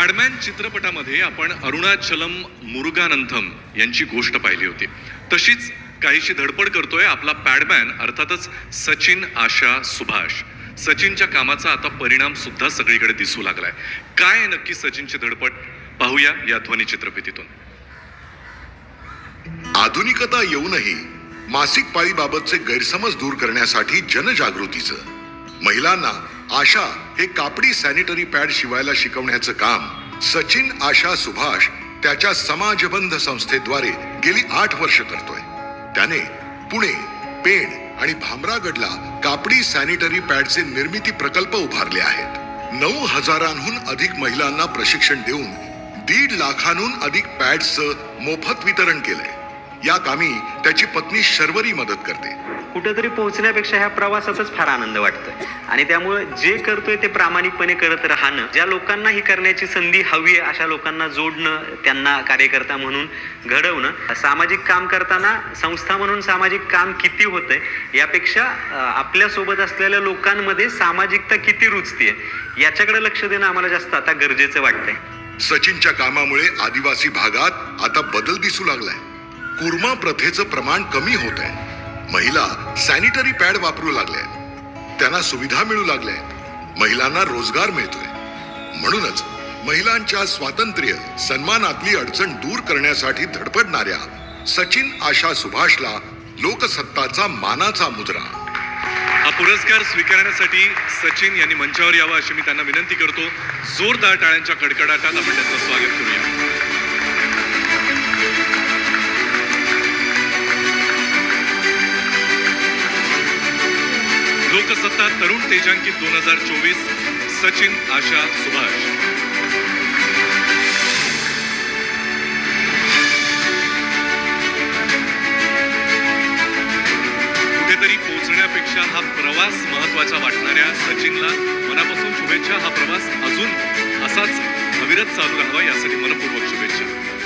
Pad Man चित्रपटामध्ये आपण अरुणाचलम मुरुगानंथम यांची गोष्ट पाहिली होती. तशीच काहीशी धडपड करतोय आपला पॅडमॅन अर्थातच सचिन आशा सुभाष. सचिनच्या कामाचा आता परिणाम सुद्धा सगळीकडे दिसू लागलाय. काय आहे नक्की सचिनची धडपड? पाहूया या ध्वनी चित्रफितीतून. आधुनिकता येऊनही मासिक पाळीबाबतचे गैरसमज दूर करण्यासाठी जनजागृतीचं. महिलांना आशा हे कापडी सॅनिटरी पॅड शिवायला शिकवण्याचं काम. सचिन आशा सुभाष त्याच्या समाजबंध संस्थेद्वारे गेली आठ वर्ष करतोय. त्याने पुणे पेण आणि भामरागडला कापडी सॅनिटरी पॅडचे निर्मिती प्रकल्प उभारले आहेत. नऊ हजारांहून अधिक महिलांना प्रशिक्षण देऊन दीड लाखांहून अधिक पॅडचं मोफत वितरण केलंय. या कामी त्याची पत्नी शर्वरी मदत करते. कुठंतरी पोहोचण्यापेक्षा ह्या प्रवासाचाच फार आनंद वाटतोय. आणि त्यामुळे जे करतोय ते प्रामाणिकपणे करत राहणं ज्या लोकांना ही करण्याची संधी हवी आहे अशा लोकांना जोडणं त्यांना कार्यकर्ता म्हणून घडवणं सामाजिक काम करताना संस्था म्हणून सामाजिक काम किती होतंय यापेक्षा आपल्यासोबत असलेल्या लोकांमध्ये सामाजिकता किती रुचतीये याच्याकडे लक्ष देणं आम्हाला जास्त आता गरजेचं वाटतंय. सचिनच्या कामामुळे आदिवासी भागात आता बदल दिसू लागलाय. कुर्मा प्रथेचं प्रमाण कमी होत आहे महिला सॅनिटरी पॅड वापरू लागल्या त्यांना सुविधा मिळू लागल्या महिलांना रोजगार मिळतोय. म्हणूनच महिलांच्या स्वातंत्र्य सन्मानातली अडचण दूर करण्यासाठी धडपडणाऱ्या सचिन आशा सुभाषला लोकसत्ताचा मानाचा मुद्रा. हा पुरस्कार स्वीकारण्यासाठी सचिन यांनी मंचावर यावं अशी मी त्यांना विनंती करतो. जोरदार टाळ्यांच्या कडकडाटात आपण त्यांचं स्वागत करूया. लोकसत्ता तरुण तेजांकित दोन हजार चोवीस सचिन आशा सुभाष. कुठेतरी पोहोचण्यापेक्षा हा प्रवास महत्त्वाचा वाटणाऱ्या सचिनला मनापासून शुभेच्छा. हा प्रवास अजून असाच अविरत चालू राहावा यासाठी मनपूर्वक शुभेच्छा.